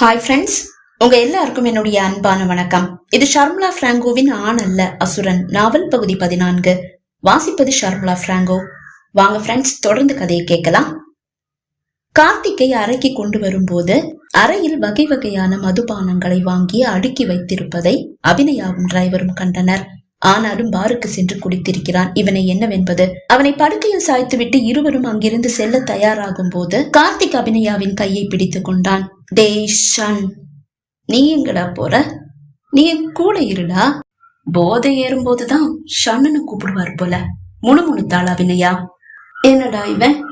Hi friends உங்க எல்லாருக்கும் என்னுடைய அன்பான வணக்கம். இது ஷர்மிளா பிராங்கோவின் ஆண் அல்ல அசுரன். நாவல் பகுதி பதினான்கு. வாசிப்பது ஷர்மிளா பிராங்கோ. வாங்க ஃப்ரெண்ட்ஸ் தொடர்ந்து கதையை கேட்கலாம். கார்த்திகை அறைக்கு கொண்டு வரும்போது அறையில் வகை வகையான மதுபானங்களை வாங்கி அடுக்கி வைத்திருப்பதை அபிநயாவும் டிரைவரும் கண்டனர். ஆனாலும் பாருக்கு சென்று குடித்திருக்கிறான். இவனை என்னவென்பது? அவனை படுக்கையில் சாய்த்துவிட்டு இருவரும் அங்கிருந்து செல்ல தயாராகும் போது கார்த்திக் அபிநயாவின் கையை பிடித்துக் கொண்டான். டேய் ஷன். நீ எங்கடா போற? நீ என் கூட இருடா. போதை ஏறும்போதுதான் ஷன்னு கூப்பிடுவார் போல. முணுமுணுத்தாள் அபிநயா. என்னடா இவன்?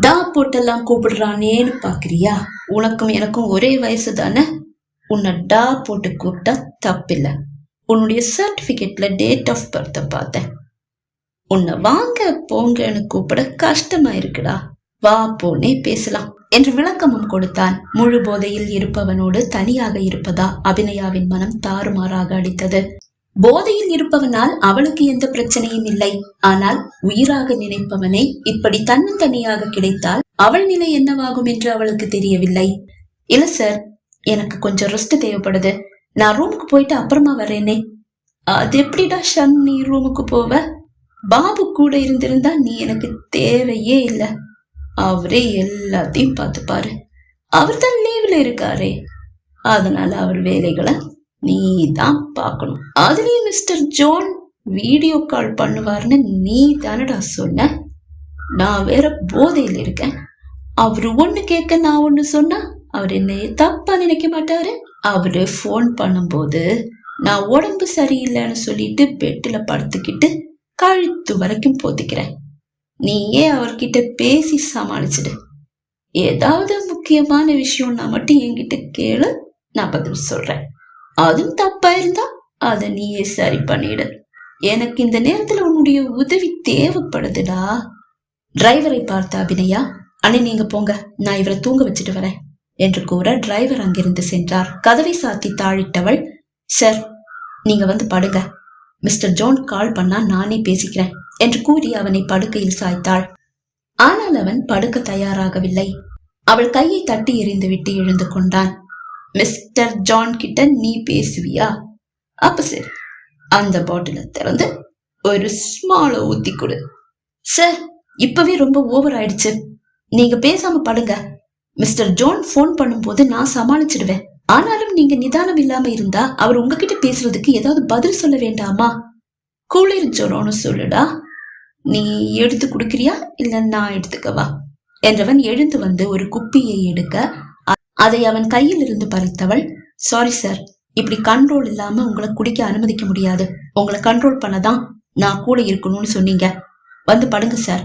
டா போட்டெல்லாம் கூப்பிடுறானேன்னு பாக்குறியா? உனக்கும் எனக்கும் ஒரே வயசு தானே? உன்னை டா போட்டு கூப்பிட்டா தப்பில்லை. உன்னுடைய சர்டிபிகேட்ல டேட் ஆஃப் பர்த்தை பார்த்தேன். உன்னை வாங்க போங்கன்னு கூப்பிட கஷ்டமா இருக்குடா வா போனே பேசலாம் என்று விளக்கமும் கொடுத்தான். முழு போதையில் இருப்பவனோடு தனியாக இருப்பதா அபிநயாவின் மனம் தாறுமாறாக அடித்தது. போதையில் இருப்பவனால் அவளுக்கு எந்த பிரச்சனையும் இல்லை. ஆனால் உயிராக நினைப்பவனை இப்படி தன்னந்தனியாக கிடைத்தால் அவள் நிலை என்னவாகும் என்று அவளுக்கு தெரியவில்லை. இல்ல சார் எனக்கு கொஞ்சம் ரெஸ்ட் தேவைப்படுது. நான் ரூமுக்கு போயிட்டு அப்புறமா வரேனே. அது எப்படிடா ஷன் நீ ரூமுக்கு போவ? பாபு கூட இருந்திருந்தா நீ எனக்கு தேவையே இல்லை. அவரே எல்லாத்தையும் பார்த்துப்பாரு. அவர் தான் லீவ்ல இருக்காரே. அதனால அவர் வேலைகளை நீ தான் பார்க்கணும். அதுலயும் மிஸ்டர் ஜோன் வீடியோ கால் பண்ணுவார்னு நீ தானடா சொன்ன. நான் வேற போதையில் இருக்கேன். அவர் ஒன்று கேட்க நான் ஒன்று சொன்னா அவர் என்னைய தப்பா நினைக்க மாட்டாரு. அவர் ஃபோன் பண்ணும்போது நான் உடம்பு சரியில்லைன்னு சொல்லிட்டு பெட்டில் படுத்துக்கிட்டு கழுத்து வரைக்கும் போத்திக்கிறேன். நீயே அவர்கிட்ட பேசி சமாளிச்சிடு? ஏதாவது முக்கியமான விஷயம்னா மட்டும் என்கிட்ட கேளு நான் பதில் சொல்றேன். அதுவும் தப்பா இருந்தா அதை நீயே சரி பண்ணிடு. எனக்கு இந்த நேரத்துல உன்னுடைய உதவி தேவைப்படுதுடா. டிரைவரை பார்த்த அபிநயா அண்ணே நீங்க போங்க. நான் இவரை தூங்க வச்சுட்டு வரேன். என்று கூற டிரைவர் அங்கிருந்து சென்றார். கதவை சாத்தி தாழிட்டவள் சார் நீங்க வந்து படுங்க. மிஸ்டர் ஜோன் கால் பண்ணா நானே பேசிக்கிறேன் என்று கூறி அவனை படுக்கையில் சாய்த்தாள். ஆனால் அவன் படுக்க தயாராகவில்லை. அவள் கையை தட்டி எறிந்துவிட்டு எழுந்து கொண்டான். மிஸ்டர் ஜான் கிட்ட நீ பேசுவியா? அப்ப சரி அந்த பாட்டில திறந்து ஒரு ஸ்மால ஊத்தி கொடு. சார் இப்பவே ரொம்ப ஓவர் ஆயிடுச்சு. நீங்க பேசாம படுங்க. மிஸ்டர் ஜோன் போன் பண்ணும்போது நான் சமாளிச்சிடுவேன். ஆனாலும் நீங்க நிதானம் இல்லாம இருந்தா அவர் உங்ககிட்ட பேசுறதுக்கு ஏதாவது பதில் சொல்ல வேண்டாமா? குளிர் ஜொரோன்னு சொல்லுடா. நீ எடுத்து கொடுக்கிறியா? இல்ல நான் எடுத்துக்கவா? என்றவன் எழுந்து வந்து ஒரு குப்பியை எடுக்க அதை அவன் கையில் இருந்து பறித்தவள் சாரி சார் இப்படி கண்ட்ரோல் இல்லாம உங்களை குடிக்க அனுமதிக்க முடியாது. உங்களை கண்ட்ரோல் பண்ணதான் நான் கூட இருக்கணும்னு சொன்னீங்க. வந்து படுங்க சார்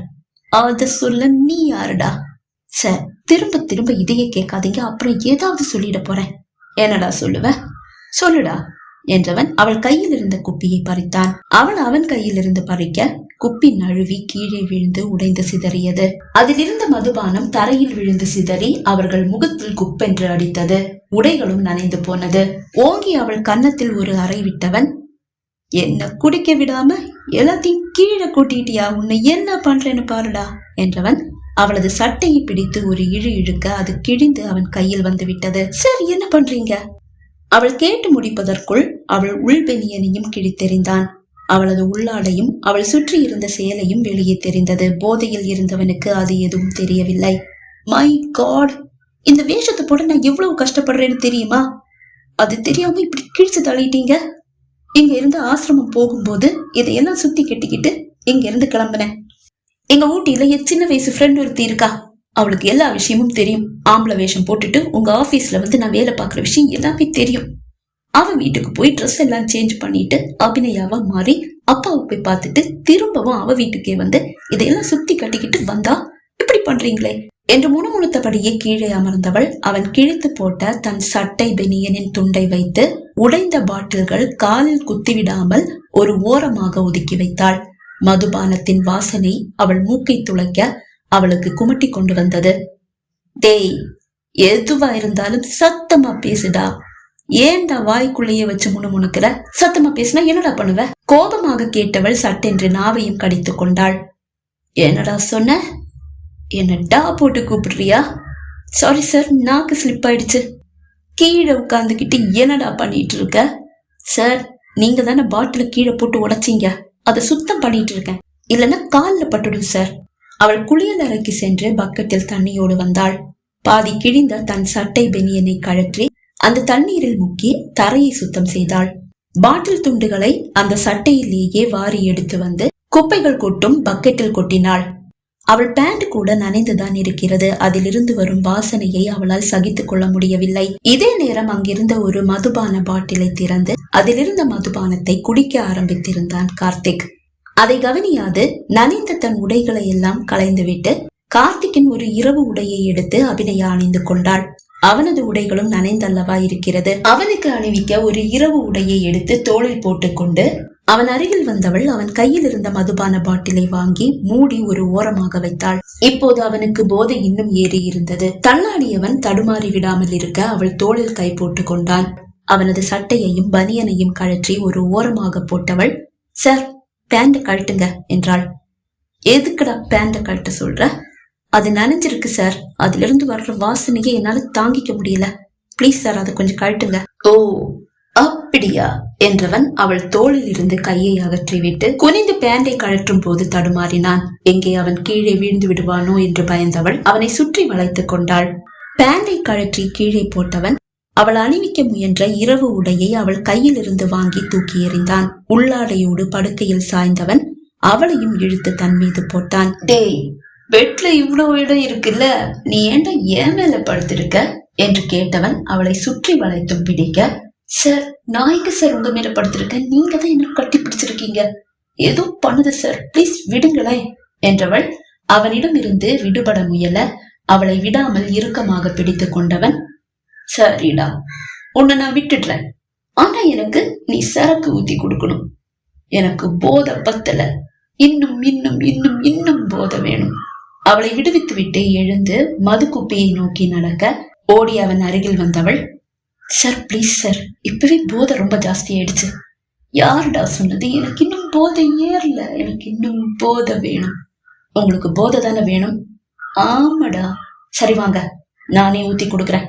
அத சொல்ல நீ யாருடா? சார் திரும்ப திரும்ப இதையே கேட்காதீங்க. அப்புறம் ஏதாவது சொல்லிட போறேன். என்னடா சொல்லுவ? சொல்லுடா என்றவன் அவள் கையில் இருந்த குப்பியை பறித்தான். அவள் அவன் கையில் இருந்து பறிக்க குப்பி நழுவி கீழே விழுந்து உடைந்து சிதறியது. அதிலிருந்த மதுபானம் தரையில் விழுந்து சிதறி அவர்கள் முகத்தில் குப்பென்று அடித்தது. உடைகளும் நனைந்து போனது. ஓங்கி அவள் கன்னத்தில் ஒரு அறை விட்டவன் என்ன குடிக்க விடாம எல்லாத்தையும் கீழே கூட்டிட்டியா? உன்னை என்ன பண்றேன்னு பாருடா என்றவன் அவளது சட்டையை பிடித்து ஒரு இழு இழுக்க அது கிழிந்து அவன் கையில் வந்து விட்டது. சரி என்ன பண்றீங்க? அவள் கேட்டு முடிப்பதற்குள் அவள் உள்பெனியனையும் கிழித்தெறிந்தான். அவளது உள்ளாடையும் அவள் சுற்றி இருந்த சேலையும் வெளியே தெரிந்தது. போதையில் இருந்தவனுக்கு அது எதுவும் தெரியவில்லை. மை காட் இந்த வேஷத்தை போட நான் எவ்வளவு கஷ்டப்படுறேன்னு தெரியுமா? அது தெரியாம இப்படி கிழிச்சு தள்ளிட்டீங்க? இங்க இருந்து ஆசிரமம் போகும்போது இதையெல்லாம் சுத்தி கட்டிக்கிட்டு இங்க இருந்து கிளம்புனேன். எங்க ஊட்டியில என் சின்ன வயசு ஃப்ரெண்ட் ஒருத்தி இருக்கா. அவளுக்கு எல்லா விஷயமும் தெரியும். ஆம்பளை வேஷம் போட்டுட்டு உங்க ஆபீஸ்ல வந்து நான் வேலை பார்க்குற விஷயம் எல்லாமே தெரியும். அவ வீட்டுக்கு போய் ட்ரெஸ் எல்லாம் சேஞ்ச் பண்ணிட்டு அபிநயாவா மாறி அப்பாவை போய் பார்த்துட்டு திரும்பவும் அவ வீட்டுக்கே வந்து இதையெல்லாம் சுத்தி கட்டிக்கிட்டு வந்தா. இப்படி பண்றீங்களே. என்று முணுமுணுத்தபடியே கீழே அமர்ந்தவள் அவன் கிழித்து போட்ட தன் சட்டை பெனியனின் துண்டை வைத்து உடைந்த பாட்டில்கள் காலில் குத்திவிடாமல் ஒரு ஓரமாக ஒதுக்கி வைத்தாள். மதுபானத்தின் வாசனை அவள் மூக்கை துளைக்க அவளுக்கு குமட்டி கொண்டு வந்தது டேய் எதுவா இருந்தாலும் சத்தமா பேசுடா. ஏன்டா வாய்க்குள்ளேயே வச்சு முணுமுணுக்கிற? சத்தமா பேசினா என்னடா பண்ணுவ? கோபமாக கேட்டவள் சட்டென்று நாவையும் கடித்துக் கொண்டாள். என்னடா சொன்ன? என்ன டா போட்டு கூப்பிடுறியா? சாரி சார் நாக்கு ஸ்லிப் ஆயிடுச்சு. கீழே உட்காந்துக்கிட்டு என்னடா பண்ணிட்டு இருக்க? சார் நீங்க தானே பாட்டில கீழே போட்டு உடைச்சீங்க. அதை சுத்தம் பண்ணிட்டு இருக்கேன். இல்லைன்னா கால்ல பட்டுடும் சார் அவள் குளியலறைக்கு சென்று பக்கெட்டில் தண்ணியோடு வந்தாள். பாதி கிழிந்த தன் சட்டை பெனியனை கழற்றி அந்த தண்ணீரில் முக்கி தரையை சுத்தம் செய்தாள். பாட்டில் துண்டுகளை அந்த சட்டையிலேயே வாரி எடுத்து வந்து குப்பைகள் கொட்டும் பக்கெட்டில் கொட்டினாள். அவள் பேண்ட் கூட நனைந்துதான் இருக்கிறது. அதிலிருந்து வரும் வாசனையை அவளால் சகித்துக் கொள்ள முடியவில்லை. இதே நேரம் அங்கிருந்த ஒரு மதுபான பாட்டிலை திறந்து அதிலிருந்த மதுபானத்தை குடிக்க ஆரம்பித்திருந்தான் கார்த்திக். அதை கவனியாது நனைந்த தன் உடைகளை எல்லாம் களைந்துவிட்டு கார்த்திக்கின் ஒரு இரவு உடையை எடுத்து அபிநயா அணிந்து கொண்டாள். அவனது உடைகளும் நனைந்தல்லவா இருக்கிறது. அவனுக்கு அணிவிக்க ஒரு இரவு உடையை எடுத்து தோளில் போட்டுக்கொண்டு அவன் அருகில் வந்தவள் அவன் கையில் இருந்த மதுபான பாட்டிலை வாங்கி மூடி ஒரு ஓரமாக வைத்தாள். இப்போது அவனுக்கு போதை இன்னும் ஏறி இருந்தது. தள்ளாடியவன் தடுமாறி விடாமல் இருக்க அவள் தோளில் கை போட்டு கொண்டான். அவனது சட்டையையும் பனியனையும் கழற்றி ஒரு ஓரமாக போட்டவள் சார் பேண்ட கழட்டுங்க என்றாள். எதுக்குடா பேண்ட கழட்ட சொல்ற? அது நனைஞ்சிருக்கு சார். அதிலிருந்து வர்ற வாசனையை என்னால தாங்கிக்க முடியல. ப்ளீஸ் சார் அதை கொஞ்சம் கழட்டுங்க. ஓ அப்படியா? என்றவன் அவள் தோளில் இருந்து கையை அகற்றிவிட்டு குனிந்து பேண்டை கழற்றும் போது தடுமாறினான். எங்கே அவன் கீழே வீழ்ந்து விடுவானோ என்று பயந்தவள் அவனை சுற்றி வளைத்துக் கொண்டாள். பேண்டை கழற்றி கீழே போட்டவன் அவள் அணிவிக்க முயன்ற இரவு உடையை அவள் கையில் இருந்து வாங்கி தூக்கி எறிந்தான். உள்ளாடையோடு படுக்கையில் சாய்ந்தவன் அவளையும் இழுத்து தன் மீது போட்டான். டேய் பெட்ல இவ்வளவு இடம் இருக்குல்ல? நீ ஏன்டா ஏன் மேல படுத்திருக்க? என்று கேட்டவன் அவளை சுற்றி வளைத்தும் பிடிக்க சார் நான் எங்க சார் உங்க மேல படுத்திருக்கேன் நீங்க தான் என்ன கட்டி பிடிச்சிருக்கீங்க. ஏதோ பண்ணுது சார் ப்ளீஸ் விடுங்களேன் என்றவள் அவனிடம் இருந்து விடுபட முயல அவளை விடாமல் இறுக்கமாக பிடித்து கொண்டவன் சரிடா உன்னை நான் விட்டுடுறேன். ஆனா எனக்கு நீ சரக்கு ஊத்தி கொடுக்கணும். எனக்கு போத பத்தல. இன்னும் இன்னும் இன்னும் இன்னும் போத வேணும். அவளை விடுவித்து விட்டு எழுந்து மது குப்பியை நோக்கி நடக்க ஓடி அவன் அருகில் வந்தவள் சார் ப்ளீஸ் சார் இப்பவே போதை ரொம்ப ஜாஸ்தி ஆயிடுச்சு யாருடா சொன்னது? எனக்கு இன்னும் போதை ஏறல. எனக்கு இன்னும் போதை வேணும். உங்களுக்கு போதை தானே வேணும்? ஆமாடா. சரி வாங்க. நானே ஊத்தி கொடுக்குறேன்.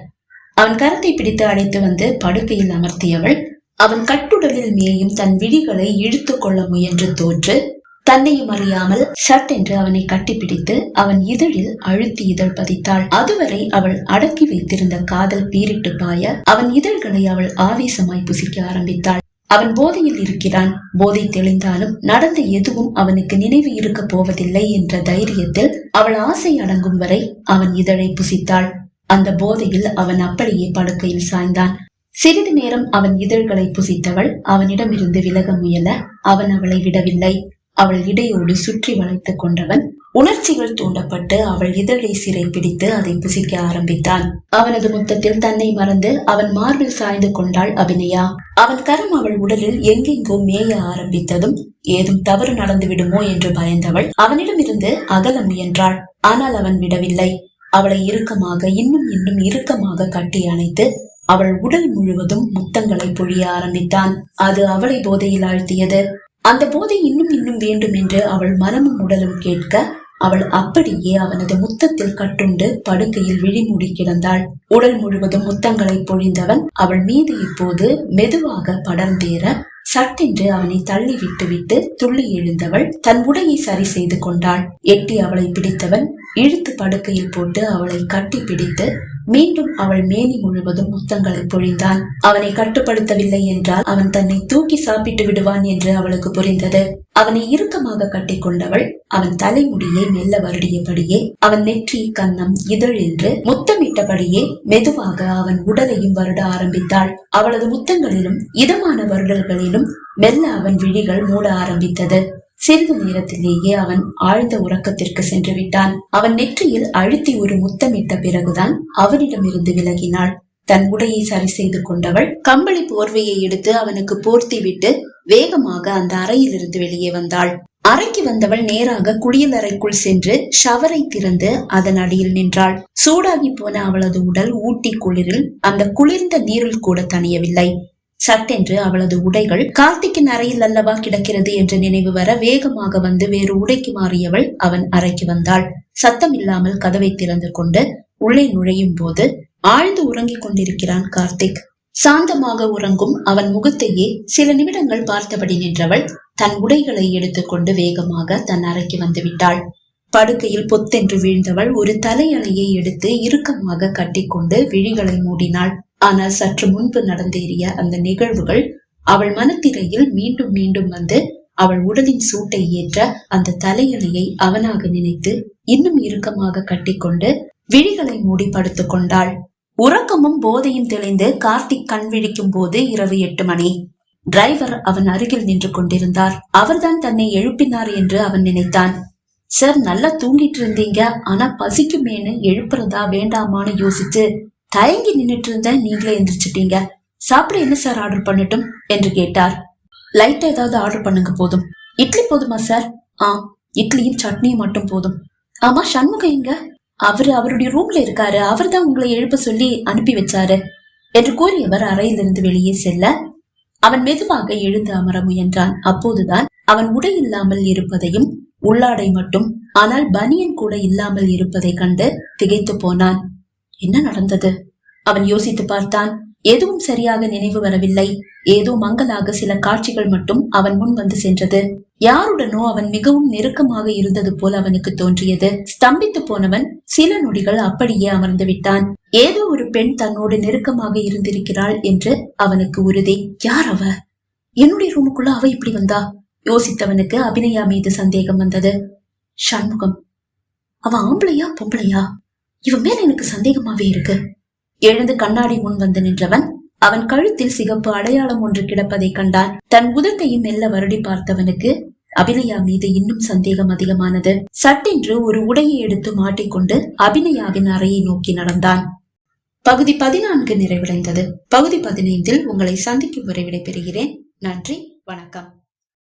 அவன் கரத்தை பிடித்து அழைத்து வந்து படுக்கையில் அமர்த்தியவள் அவன் கட்டுடலில் மேயும் தன் விழிகளை இழுத்து கொள்ள முயன்று தோற்று தன்னையும் அறியாமல் சட் என்று அவனை கட்டிப்பிடித்து அவன் இதழில் அழுத்தி இதழ் பதித்தாள். அதுவரை அவள் அடக்கி வைத்திருந்த காதல் பீரிட்டு பாய அவன் இதழ்களை அவள் ஆவேசமாய் புசிக்க ஆரம்பித்தாள். அவன் போதையில் இருக்கிறான். போதை தெளிந்தாலும் நடந்த எதுவும் அவனுக்கு நினைவு இருக்க போவதில்லை என்ற தைரியத்தில் அவள் ஆசை அடங்கும் வரை அவன் இதழை புசித்தாள். அந்த போதையில் அவன் அப்படியே படுக்கையில் சாய்ந்தான். சிறிது நேரம் அவன் இதழ்களை புசித்தவள் அவனிடமிருந்து விலக முயல அவன் அவளை விடவில்லை. அவள் இடையோடு சுற்றி வளைத்துக் கொண்டவன் உணர்ச்சிகள் தூண்டப்பட்டு அவள் இதழை சிறை பிடித்து அதை புசிக்க ஆரம்பித்தான். அவனது முத்தத்தில் தன்னை மறந்து அவன் மார்பில் சாய்ந்து கொண்டாள் அபிநயா. அவன் கரம் அவள் உடலில் எங்கெங்கோ மேய ஆரம்பித்ததும் ஏதும் தவறு நடந்து விடுமோ என்று பயந்தவள் அவனிடமிருந்து அகல முயன்றாள். ஆனால் அவன் விடவில்லை. அவளை இறுக்கமாக இன்னும் இன்னும் இறுக்கமாக கட்டி அணைத்து அவள் உடல் முழுவதும் முத்தங்களை பொழிய ஆரம்பித்தான். அது அவளை போதையில் ஆழ்த்தியது. அந்த போதை இன்னும் இன்னும் வேண்டும் என்று அவள் மனமும் உடலும் கேட்க அவள் அப்படியே அவனது முத்தத்தில் கட்டுண்டு படுக்கையில் விழிமூடி கிடந்தாள். உடல் முழுவதும் முத்தங்களை பொழிந்தவன் அவள் மீது இப்போது மெதுவாக படர்ந்தேற சட்டென்று அவனை தள்ளி விட்டு விட்டு துள்ளி எழுந்தவள் தன் உடையை சரி செய்து கொண்டாள். எட்டி அவளை பிடித்தவன் இழுத்து படுக்கையில் போட்டு அவளை கட்டி பிடித்து மீண்டும் அவள் மேனி முழுவதும் முத்தங்களை பொழிந்தான். அவனை கட்டுப்படுத்தவில்லை என்றால் அவன் தன்னை தூக்கி சாப்பிட்டு விடுவான் என்று அவளுக்கு புரிந்தது. அவனை இறுக்கமாக கட்டிக்கொண்டவள் அவன் தலைமுடியை மெல்ல வருடியபடியே அவன் நெற்றி கன்னம் இதழ் என்று முத்தமிட்டபடியே மெதுவாக அவன் உடலையும் வருட ஆரம்பித்தாள். அவளது முத்தங்களிலும் இதமான வருடல்களிலும் மெல்ல அவன் விழிகள் மூட ஆரம்பித்தது. சிறிது நேரத்திலேயே அவன் ஆழ்ந்த உறக்கத்திற்கு சென்று விட்டான் அவன் நெற்றியில் அழுத்தி ஒரு முத்தமிட்ட பிறகுதான் அவனிடமிருந்து விலகினாள். தன் உடையை சரி செய்து கொண்டவள் கம்பளி போர்வையை எடுத்து அவனுக்கு போர்த்தி விட்டு வேகமாக அந்த அறையிலிருந்து வெளியே வந்தாள். அறைக்கு வந்தவள் நேராக குளியல் அறைக்குள் சென்று ஷவரை திறந்து அதன் அடியில் நின்றாள். சூடாகி போன அவளது உடல் ஊட்டி குளிரில் அந்த குளிர்ந்த நீரில் கூட தணியவில்லை சட்டென்று அவளது உடைகள் கார்த்திக்கின் அறையில் அல்லவா கிடக்கிறது என்ற நினைவு வர வேகமாக வந்து வேறு உடைக்கு மாறியவள் அவன் அறைக்கு வந்தாள். சத்தம் இல்லாமல் கதவை திறந்து கொண்டு உள்ளே நுழையும் போது ஆழ்ந்து உறங்கிக் கொண்டிருக்கிறான் கார்த்திக். சாந்தமாக உறங்கும் அவன் முகத்தையே சில நிமிடங்கள் பார்த்தபடி நின்றவள் தன் உடைகளை எடுத்துக்கொண்டு வேகமாக தன் அறைக்கு வந்துவிட்டாள் படுக்கையில் பொத்தென்று வீழ்ந்தவள் ஒரு தலையணையை எடுத்து இறுக்கமாக கட்டிக்கொண்டு விழிகளை மூடினாள். ஆனால் சற்று முன்பு நடந்தேறிய அந்த நிகழ்வுகள் அவள் மனத்திரையில் மீண்டும் மீண்டும் வந்து அவள் உடலின் சூட்டை ஏற்ற அந்த தலையணையை அவனாக நினைத்து இன்னும் இறுக்கமாக கட்டிக்கொண்டு விழிகளை மூடி படுத்துக் கொண்டாள். உறக்கமும் போதையும் தெளிந்து கார்த்திக் கண் விழிக்கும் போது இரவு எட்டு மணி. டிரைவர் அவன் அருகில் நின்று கொண்டிருந்தார். அவர்தான் தன்னை எழுப்பினார் என்று அவன் நினைத்தான். சார் நல்லா தூங்கிட்டு இருந்தீங்க. ஆனா பசிக்குமேனு எழுப்புறதா வேண்டாமான்னு யோசிச்சு தயங்கி நின்றுட்டு இருந்தேன் நீங்களே எந்திரிச்சிட்டீங்க. சாப்பிட என்ன சார் ஆர்டர் பண்ணட்டும்? என்று கேட்டார். லைட்டா ஏதாவது ஆர்டர் பண்ணுங்க போதும். இட்லி போதுமா சார் ஆ இட்லியும் சட்னியும் மட்டும் போதும். ஆமா சண்முகம் எங்க? அவரு அவருடைய ரூம்ல இருக்காரு. அவர் தான் உங்களை எழுப்ப சொல்லி அனுப்பி வச்சாரு. என்று கூறியவர் அறையிலிருந்து வெளியே செல்ல அவன் மெதுவாக எழுந்து அமர முயன்றான். அப்போதுதான் அவன் உடை இல்லாமல் இருப்பதையும் உள்ளாடை மட்டும் ஆனால் பனியன் கூட இல்லாமல் இருப்பதை கண்டு திகைத்து போனான். என்ன நடந்தது? அவன் யோசித்து பார்த்தான் எதுவும் சரியாக நினைவு வரவில்லை. ஏதோ மங்கலாக சில காட்சிகள் மட்டும் அவன் முன் வந்து சென்றது. யாருடனோ அவன் மிகவும் நெருக்கமாக இருந்தது போல் அவனுக்கு தோன்றியது. ஸ்தம்பித்து போனவன் சில நொடிகள் அப்படியே அமர்ந்து விட்டான். ஏதோ ஒரு பெண் தன்னோடு நெருக்கமாக இருந்திருக்கிறாள் என்று அவனுக்கு உறுதி. யார் அவ? என்னுடைய ரூமுக்குள்ள அவ இப்படி வந்தா? யோசித்தவனுக்கு அபிநயா மீது சந்தேகம் வந்தது. சண்முகம் அவ ஆம்பளையா பொம்பளையா? இவன் மேல எனக்கு சந்தேகமாவே இருக்கு. எழுந்து கண்ணாடி முன் வந்து நின்றவன் அவன் கழுத்தில் சிகப்பு அடையாளம் ஒன்று கிடப்பதை கண்டான். தன் உதட்டையும் மெல்ல வருடி பார்த்தவனுக்கு அபிநயா மீது இன்னும் சந்தேகம் அதிகமானது. சட்டென்று ஒரு உடையை எடுத்து மாட்டிக்கொண்டு அபிநயாவின் அறையை நோக்கி நடந்தான். பகுதி பதினான்கு நிறைவடைந்தது. பகுதி பதினைந்தில் உங்களை சந்திக்கும் வரை விடைபெறுகிறேன். நன்றி வணக்கம்.